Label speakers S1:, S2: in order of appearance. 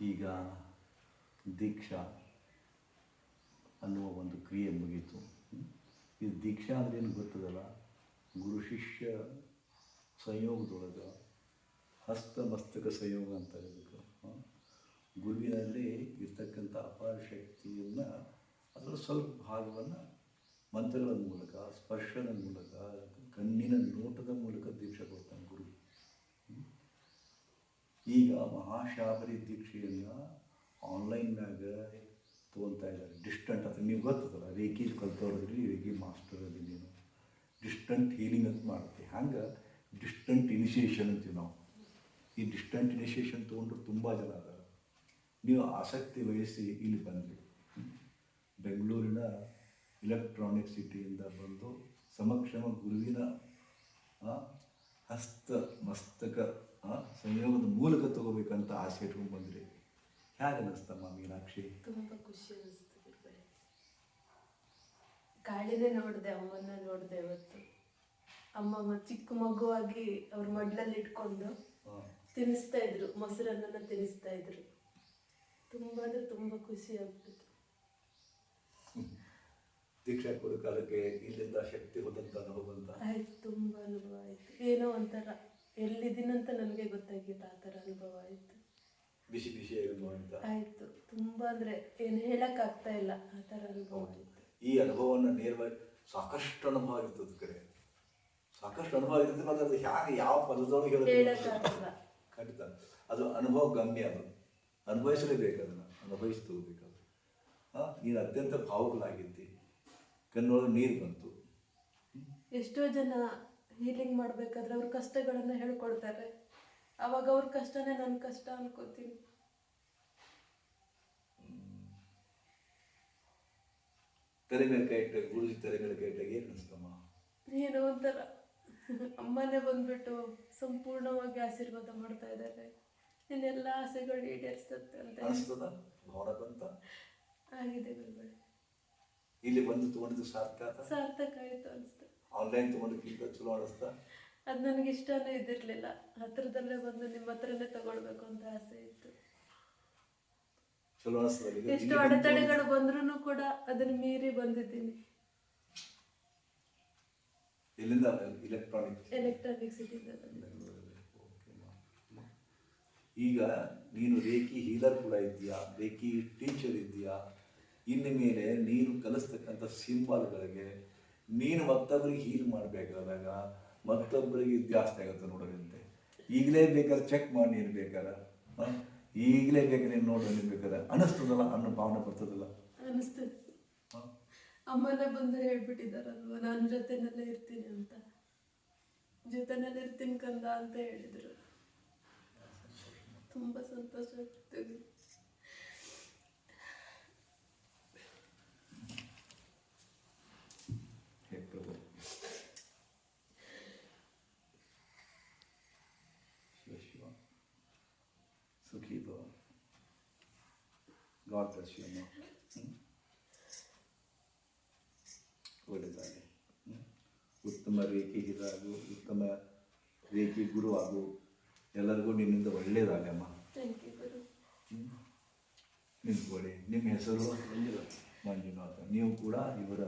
S1: ಈಗ ದೀಕ್ಷಾ ಅನ್ನುವ ಒಂದು ಕ್ರಿಯೆ ಮುಗೀತು? ಇದು ದೀಕ್ಷಾ ಅಂದ್ರೆ ಏನು ಗೊತ್ತದಲ್ಲ ಗುರು ಶಿಷ್ಯ ಸಂಯೋಗದೊಳಗೆ ಹಸ್ತ ಮಸ್ತಕ ಸಂಯೋಗ ಅಂತ ಇದಕ್ಕೆ ಹ? ಗುರುವಿನಲ್ಲಿ ಇರ್ತಕ್ಕಂಥ ಅಪಾರ ಶಕ್ತಿಯನ್ನು ಅದರ ಸ್ವಲ್ಪ ಭಾಗವನ್ನು ಮಂತ್ರಗಳ ಮೂಲಕ ಸ್ಪರ್ಶದ ಮೂಲಕ, ಕಣ್ಣಿನ ನೋಟದ ಮೂಲಕ ದೀಕ್ಷೆ ಕೊಡ್ತಾನೆ ಗುರು? ಈಗ ಮಹಾಶಾಬರಿ ದೀಕ್ಷೆಯನ್ನು ಆನ್ಲೈನ್ನಾಗ ತೊಗೊಳ್ತಾ ಇದ್ದಾರೆ. ಡಿಸ್ಟೆಂಟ್ ಅಂತ ನೀವು ಗೊತ್ತದಲ್ಲ, ರೇಖಿ ಕಲ್ತವ್ರದ್ರಿ, ರೇಖಿ ಮಾಸ್ಟರ್ ಅದಿ ನೀನು. ಡಿಸ್ಟೆಂಟ್ ಹೀಲಿಂಗ್ ಅಂತ ಮಾಡುತ್ತೆ. ಹಂಗೆ ಡಿಸ್ಟೆಂಟ್ ಇನಿಷಿಯೇಷನ್ ಅಂತೀವಿ ನಾವು. ಈ ಡಿಸ್ಟೆಂಟ್ ಇನಿಷಿಯೇಷನ್ ತೊಗೊಂಡ್ರೆ ತುಂಬ ಜನ ಅದಾರ. ನೀವು ಆಸಕ್ತಿ ವಹಿಸಿ ಇಲ್ಲಿ ಬಂದ್ರಿ. ಬೆಂಗಳೂರಿನ ಇಲೆಕ್ಟ್ರಾನಿಕ್ ಸಿಟಿಯಿಂದ ಬಂದು ಸಮಕ್ಷಮ ಗುರುವಿನ ಹಸ್ತ ಮಸ್ತಕ ಸಂಯೋಗದ ಮೂಲಕ ತಗೋಬೇಕಂತ ಆಸೆ ಇಟ್ಕೊಂಡು ಬಂದ್ರಿ ಹೇಗೆ ಅನಿಸ್ತಮ್ಮ ಮೀನಾಕ್ಷಿ?
S2: ತುಂಬ ಖುಷಿ ಅನಿಸ್ತು ಗುರುಗಳೇ ನೋಡಿದೆ ಅಮ್ಮನ ನೋಡಿದೆ ಇವತ್ತು. ಅಮ್ಮ ಮ- ಚಿಕ್ಕ ಮಗುವಾಗಿ ಅವ್ರ ಮಡ್ಲಲ್ಲಿ ಇಟ್ಕೊಂಡು ತಿನ್ನಿಸ್ತಾ ಇದ್ರು ಮೊಸರನ್ನ ತಿನ್ನಿಸ್ತಾ ಇದ್ರು. ತುಂಬ ಅಂದ್ರೆ ತುಂಬ ಖುಷಿ ಆಗ್ತಿತ್ತು
S1: ದೀಕ್ಷಾ ಕೊಡೋ ಕಾಲಕ್ಕೆ ಇಲ್ಲಿಂದ ಶಕ್ತಿ ಹೋದಂತ ಅನುಭವ ಬಂತ
S2: ಆಯ್ತು ತುಂಬ ಅನುಭವ ಆಯ್ತು. ಏನೋ ಒಂಥರ. ಎಲ್ಲಿದ್ದೀನಂತ ನನಗೆ ಗೊತ್ತಾಗಿತ್ತು ಆ ಥರ ಅನುಭವ ಆಯಿತು.
S1: ಬಿಸಿ ಬಿಸಿ ಅನುಭವ ಅಂತ.
S2: ಆಯಿತು. ತುಂಬ ಅಂದರೆ ಏನು ಹೇಳೋಕ್ಕಾಗ್ತಾ ಇಲ್ಲ ಆ ಥರ ಅನುಭವ ಆಯ್ತು.
S1: ಈ ಅನುಭವವನ್ನು ನೇರವಾಗಿ ಸಾಕಷ್ಟು ಅನುಭವ ಇರ್ತದೆ ಕರೆ. ಸಾಕಷ್ಟು ಅನುಭವ ಇರ್ತದೆ ಮತ್ತೆ ಅದು ಹೇಗೆ ಯಾವ ಪದದೊಳಗೆ ಹೇಳೋದು ಖಂಡಿತ. ಅದು ಅನುಭವ ಗಮ್ಯ ಅದು. ಅನುಭವಿಸಲೇಬೇಕು ಅದನ್ನು. ಅನುಭವಿಸ್ತು ಹೋಗ್ಬೇಕು ಅದು ಹಾಂ? ನೀನು ಅತ್ಯಂತ ಭಾವುಕಲಾಗಿದ್ದಿ ಕಣ್ಣೊಳಗೆ ನೀರು ಬಂತು.
S2: ಎಷ್ಟೋ ಜನ ಹೀಲಿಂಗ್ ಮಾಡಬೇಕಾದ್ರೆ ಅವ್ರ ಕಷ್ಟಗಳನ್ನು ಹೇಳ್ಕೊಡ್ತಾರೆ. ಅವಾಗ ಅವ್ರ ಕಷ್ಟನೇ ನನ್ನ ಕಷ್ಟ ಅನ್ಕೋತೀನಿ.
S1: ತಲೆ ಮೇಲೆ ಕೈ ಇಟ್ಟಾಗ ಗುರುಜಿ ತಲೆ ಮೇಲೆ ಕೈ ಇಟ್ಟಾಗ ಏನು ಅನಿಸ್ತಮ್ಮ
S2: ಏನೋ ಒಂಥರ. ಅಮ್ಮನೇ ಬಂದ್ಬಿಟ್ಟು ಸಂಪೂರ್ಣವಾಗಿ ಆಶೀರ್ವಾದ ಮಾಡ್ತಾ ಇದ್ದಾರೆ. ನಿನ್ನೆಲ್ಲ ಆಸೆಗಳು ಈಡೇರಿಸ್ತದೆ ಅಂತ
S1: ಅನಿಸ್ತದ ಭಾವನೆ ಬಂತ?
S2: ಆಗಿದೆ ಗುರುಗಳು.
S1: ಇಲ್ಲಿ ಬಂದು ತೊಗೊಂಡಿದ್ದು ಸಾರ್ಥಕ
S2: ಸಾರ್ಥಕ ಆಯಿತು ಅನಿಸ್ತು
S1: ಆನ್ಲೈನ್ ತೊಗೊಂಡಕ್ಕಿಂತ ಚಲೋ ಅನಿಸ್ತಾ?
S2: ಅದು ನನಗೆ ಇಷ್ಟನೇ ಇದ್ದಿರ್ಲಿಲ್ಲ ಹತ್ರದಲ್ಲೇ ಬಂದು ನಿಮ್ಮ ಹತ್ರನೇ ತಗೊಳ್ಬೇಕು ಅಂತ ಆಸೆ ಇತ್ತು.
S1: ಚಲೋ ಅನಿಸ್ತದೆ
S2: ಎಷ್ಟು ಅಡೆತಡೆಗಳು ಬಂದ್ರೂ ಕೂಡ ಅದನ್ನ ಮೀರಿ ಬಂದಿದ್ದೀನಿ.
S1: ಎಲ್ಲಿಂದ? ಎಲೆಕ್ಟ್ರಾನಿಕ್ಸ್
S2: ಎಲೆಕ್ಟ್ರಾನಿಕ್ ಸಿಟಿಯಿಂದ
S1: ಈಗ ನೀನು ರೇಖಿ ಹೀಲರ್ ಕೂಡ ಇದೆಯಾ ರೇಖಿ ಟೀಚರ್ ಇದೆಯಾ ಇನ್ನು ಮೇಲೆ ನೀನು ಕಲಿಸ್ತಕ್ಕಂಥ ಸಿಂಬಲ್ಗಳಿಗೆ ನೀನು ಮತ್ತೊಬ್ಬರಿಗೆ ಹೀಲ್ ಮಾಡಬೇಕಾದಾಗ ಮತ್ತೊಬ್ಬರಿಗೆ ಜಾಸ್ತಿ ಆಗುತ್ತೆ ನೋಡೋದಂತೆ. ಈಗಲೇ ಬೇಕಾದ್ರೆ ಚೆಕ್ ಮಾಡಿ ನೀನು ಬೇಕಾರ ಈಗಲೇ ಬೇಕಾದ್ರೆ ನೀನು ನೋಡೋ ನೀನು ಬೇಕಾದ್ರೆ. ಅನ್ನಿಸ್ತದಲ್ಲ ಅನ್ನೋ ಭಾವನೆ ಬರ್ತದಲ್ಲ.
S2: ಅನಿಸ್ತದೆ? ಅಮ್ಮನೇ ಬಂದು ಹೇಳ್ಬಿಟ್ಟಿದಾರಲ್ವ ನಾನು ಜೊತೆನಲ್ಲೇ ಇರ್ತೀನಿ ಅಂತ. ಜೊತೆನಲ್ಲೇ ಇರ್ತೀನಿ ಕಂದ ಅಂತ ಹೇಳಿದ್ರು. ತುಂಬಾ ಸಂತೋಷ ಆಗ್ತದೆ.
S1: ಸುಖಿ ಭವ ಬ್ಲೆಸ್ ಯು ಅಮ್ಮ ಹ್ಮ್? ಒಳ್ಳೆಯದಾಗಲಿ ಹ್ಮ್? ಉತ್ತಮ ರೇಖೆ ಹಿರಾಗು ಉತ್ತಮ ರೇಖೆ ಗುರು ಆಗು ಎಲ್ಲರಿಗೂ ನಿನ್ನಿಂದ ಒಳ್ಳೆಯದಾಗಲಿ ಅಮ್ಮ. ನಿಂತ್ಕೊಳ್ಳಿ ನಿಮ್ಮ ಹೆಸರು ಮಂಜುನಾಥ. ನೀವು ಕೂಡ ಇವರ